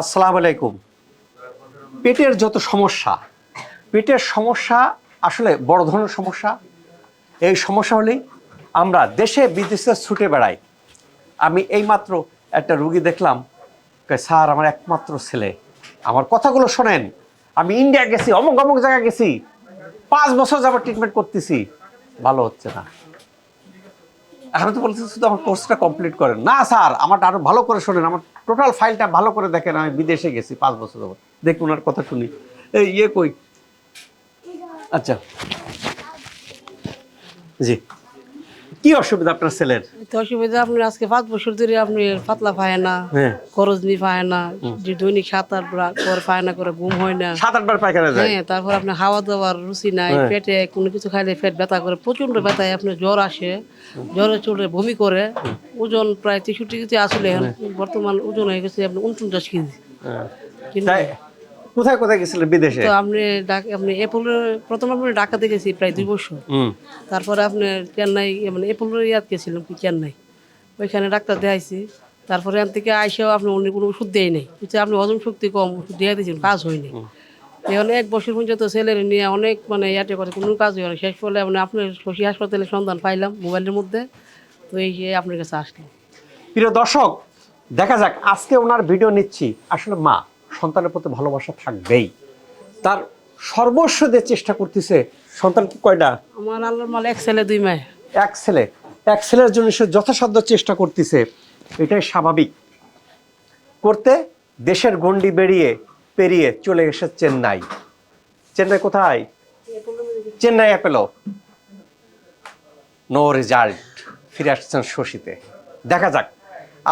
আসসালামু আলাইকুম। পেটের যত সমস্যা, পেটের সমস্যা আসলে বড় ধরনের সমস্যা। এই সমস্যা হলেই আমরা দেশে বিদেশে ছুটে বেড়াই। আমি এইমাত্র একটা রুগী দেখলাম স্যার, আমার একমাত্র ছেলে। আমার কথাগুলো শোনেন। আমি ইন্ডিয়া গেছি, অমুক অমুক জায়গায় গেছি। পাঁচ বছর যাবার ট্রিটমেন্ট করতেছি। ভালো হচ্ছে না। এখন তো বলছি শুধু আমার কোর্সটা কমপ্লিট করেন। না, স্যার, আমারটা আরও ভালো করে শোনেন। আমার টোটাল ফাইলটা ভালো করে দেখেন, আমি বিদেশে গেছি পাঁচ বছর ধরে দেখুন ওনার কথা শুনি। এই ইয়ে কই? আচ্ছা। জি। কি অসুবিধা আপনার ছেলের? অসুবিধা আপনি আজকে পাঁচ বছর ধরে আপনি পাতলা পায় না খরচ নি পায় না যে দৈনিক সাত আট বার পায় না করে ঘুম হয় না। সাত আটবার পায়খানা যায়? হ্যাঁ তারপর আপনি খাওয়া দাওয়ার রুচি নাই হ্যাঁ। পেটে কোনো কিছু খাইলে পেট ব্যথা করে প্রচণ্ড ব্যথায় আপনি জ্বর আসে জ্বরে চড়ে বমি করে ওজন প্রায় তেষট্টি কেজি আসলে বর্তমান ওজন হয়ে গেছে আপনি উনপঞ্চাশ কেজি। হ্যাঁ। কোথায় কোথায় গেছিলেন বিদেশে? তো আপনি আপনি এপোলোর প্রথম আপনি ঢাকাতে গেছি প্রায় দুই বছর। তারপরে আপনি চেন্নাই মানে এপোলোর ইয়াদ গেছিলাম কি চেন্নাই। ওইখানে ডাক্তার দেখাইছি। তারপরে এখান থেকে আইসেও আপনি অন্য কোনো ওষুধ দেয় নাই। বুঝছে আপনি হজম শক্তি কম ওষুধ দিয়ে দিয়েছেন কাজ হয়নি এখন এক বছর পর্যন্ত ছেলের নিয়ে অনেক মানে ইয়াতে করে কোনো কাজ হয় না শেষ ফলে মানে আপনার শশী হাসপাতালে সন্ধান পাইলাম মোবাইলের মধ্যে। তো এই যে আপনার কাছে আসলাম। প্রিয় দর্শক দেখা যাক আজকে ওনার ভিডিও নিচ্ছি। আসলে মা সন্তানের প্রতি ভালোবাসা থাকবেই। তার সর্বস্ব দিয়ে চেষ্টা করতেছে সন্তান কি কয়টা আমার আল্লাহর মাল এক ছেলে দুই মায়। এক ছেলে। এক ছেলের জন্য সে যথাসাধ্য চেষ্টা করতেছে এটাই স্বাভাবিক। করতে দেশের গণ্ডি বেরিয়ে পেরিয়ে চলে এসে চেন্নাই। চেন্নাই কোথায়? চেন্নাই অ্যাপেলো। নো রেজাল্ট ফিরে আসছেন শশীতে। দেখা যাক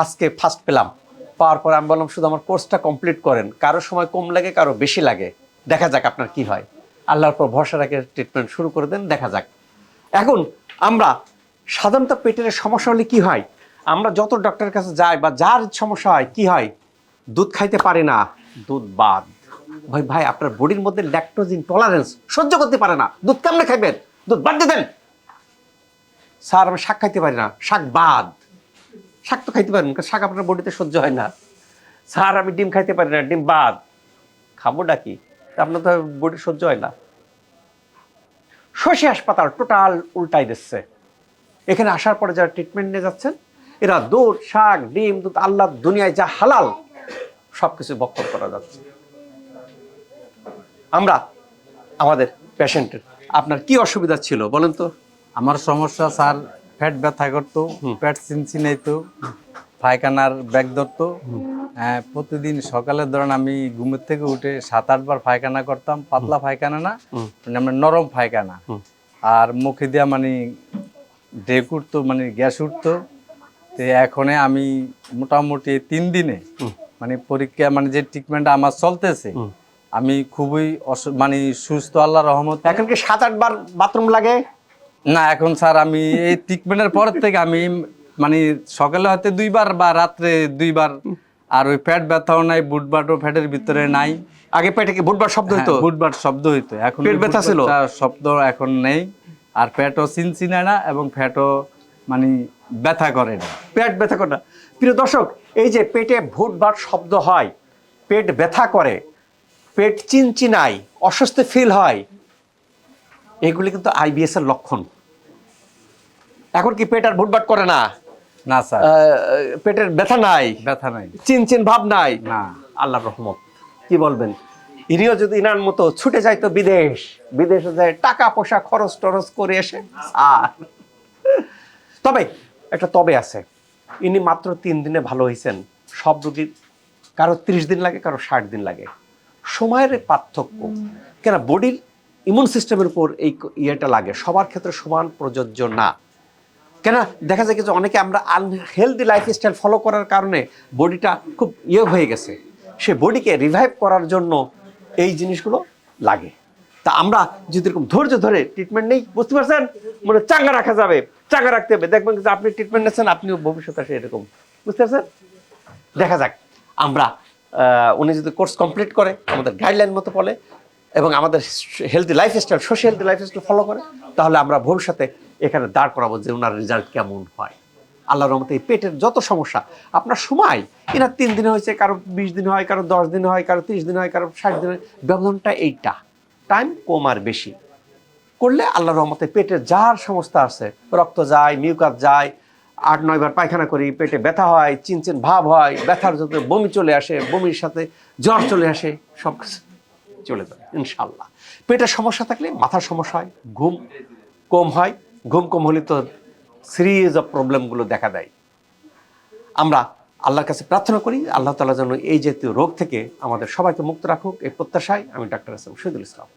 আজকে ফার্স্ট পেলাম। পাওয়ার পর আমি বললাম, শুধু আমার কোর্সটা কমপ্লিট করেন। কারও সময় কম লাগে, কারও বেশি লাগে। দেখা যাক আপনার কি হয়। আল্লাহর পর ভরসা রাখে ট্রিটমেন্ট শুরু করে দেন, দেখা যাক। এখন আমরা সাধারণত পেটের সমস্যা হলে কি হয়? আমরা যত ডক্টরের কাছে যাই বা যার সমস্যা হয়, কি হয়? দুধ খাইতে পারে না। দুধ বাদ। ভাই ভাই, আপনার বডির মধ্যে ল্যাকটোজ ইনটলারেন্স সহ্য করতে পারে না। দুধ কেমনে খাইবেন? দুধ বাদ দিয়ে দেন। স্যার, আমি শাক খাইতে পারি না। শাক বাদ। শাক তো খাইতে পারেন শাক আপনার বডিতে সহ্য হয় না। স্যার, আমি ডিম খাইতে পারি না, ডিম বাদ। খাব ডাকি আপনার তো বডি সহ্য হয় না। শশী হাসপাতাল টোটাল উল্টাই দিচ্ছে। এখানে আসার পরে যারা ট্রিটমেন্ট নিয়ে যাচ্ছেন, এরা দুধ, শাক, ডিম, দুধ, আল্লাহ দুনিয়ায় যা হালাল সব কিছু বক্ষণ করা যাচ্ছে। আমরা, আমাদের পেশেন্টের আপনার কি অসুবিধা ছিল বলেন তো? আমার সমস্যা, স্যার পেট ব্যথা করতো পেট চিনচিনাইতো পায়খানার ব্যাগ ধরতো। প্রতিদিন সকালে ধরেন আমি ঘুমের থেকে উঠে সাত আটবার পায়খানা করতাম পাতলা পায়খানা না মানে আমরা নরম পায়খানা। আর মুখে দিয়া মানে ডেক উঠতো মানে গ্যাস উঠতো। তো এখন আমি মোটামুটি তিন দিনে মানে পরীক্ষা মানে যে ট্রিটমেন্ট আমার চলতেছে আমি খুবই অসু- মানে সুস্থ আল্লাহ রহমত এখন কি সাত আট বার বাথরুম লাগে? না এখন স্যার আমি এই ট্রিটমেন্টের পর থেকে আমি মানে সকালে হয়তো দুইবার বা রাত্রে দুইবার আর ওই ফ্যাট ব্যথাও নাই বুটবাটও ফ্যাটের ভিতরে নাই। আগে পেটে কি বুধবার শব্দ হইতো? হ্যাঁ, বুটবাট শব্দ হইতো। এখন পেট ব্যথা ছিল? শব্দ এখন নেই আর ফ্যাটও চিনচিনে না এবং ফ্যাটও মানে ব্যথা করে না। পেট ব্যথা করে না। প্রিয় দর্শক এই যে পেটে ভুটভাট শব্দ হয় পেট ব্যথা করে পেট চিনচিনায় অস্বস্তি ফিল হয় এগুলি কিন্তু আইবিএস এর লক্ষণ। এখন কি পেট আর ভুটভাট করে না? না স্যার। পেটের ব্যথা নাই? ব্যথা নাই। চিনচিন ভাব নাই? না। আল্লাহর রহমত। কি বলবেন? ইনিও যদি ইনার মতো ছুটে যাইতো বিদেশ। বিদেশে যায় টাকা পয়সা খরচ টরচ করে এসে আর তবে একটা তবে আছে। ইনি মাত্র তিন দিনে ভালো হয়েছেন সব রুগী কারও ত্রিশ দিন লাগে কারও ষাট দিন লাগে। সময়ের পার্থক্য। কেন বডির ইমিউন সিস্টেমের উপর এই ইয়েটা লাগে। সবার ক্ষেত্রে সমান প্রযোজ্য না। কেন দেখা যায় কিছু অনেকে আমরা আনহেলদি লাইফস্টাইল ফলো করার কারণে বডিটা খুব ইয়ে হয়ে গেছে। সে বডিকে রিভাইভ করার জন্য এই জিনিসগুলো লাগে। তা আমরা যদি এরকম ধৈর্য ধরে ট্রিটমেন্ট নেই, বুঝতে পারছেন? মানে চাঙ্গা রাখা যাবে, চাঙ্গা রাখতে হবে। দেখবেন যে আপনি ট্রিটমেন্ট নিচ্ছেন, আপনিও ভবিষ্যতে আসে এরকম। বুঝতে পারছেন? দেখা যাক। আমরা উনি যদি কোর্স কমপ্লিট করে, আমাদের গাইডলাইন মতো বলে এবং আমাদের healthy lifestyle social healthy lifestyle follow করে, তাহলে আমরা ভবিষ্যতে এখানে দাঁড় করাবো যে ওনার রেজাল্ট কেমন হয়। আল্লাহর রহমতে এই পেটের যত সমস্যা, আপনার সময়, এনার তিন দিন হয়েছে, কারও বিশ দিন হয়, কারও দশ দিন হয়, কারও তিরিশ দিন হয়, কারও ষাট দিন হয়, ব্যবধানটা এইটা। টাইম কম আর বেশি। করলে আল্লাহর রহমতে পেটের যার সমস্যা আছে, রক্ত যায় মিউকাস যায়, আট নয়বার পায়খানা করি, পেটে ব্যথা হয়, চিনচিন ভাব হয়, ব্যথার যত বমি চলে আসে, বমির সাথে জ্বর চলে আসে, সব কিছু চলে যাবে ইনশাল্লাহ পেটের সমস্যা থাকলে মাথার সমস্যা হয়, ঘুম কম হয়। ঘুম কম হলে তো সিরিজ অফ প্রবলেমগুলো দেখা দেয়। আমরা আল্লাহর কাছে প্রার্থনা করি, আল্লাহ তালা যেন এই জাতীয় রোগ থেকে আমাদের সবাইকে মুক্ত রাখুক, এই প্রত্যাশায় আমি ডাক্তার আসলাম শহীদুল ইসলাম।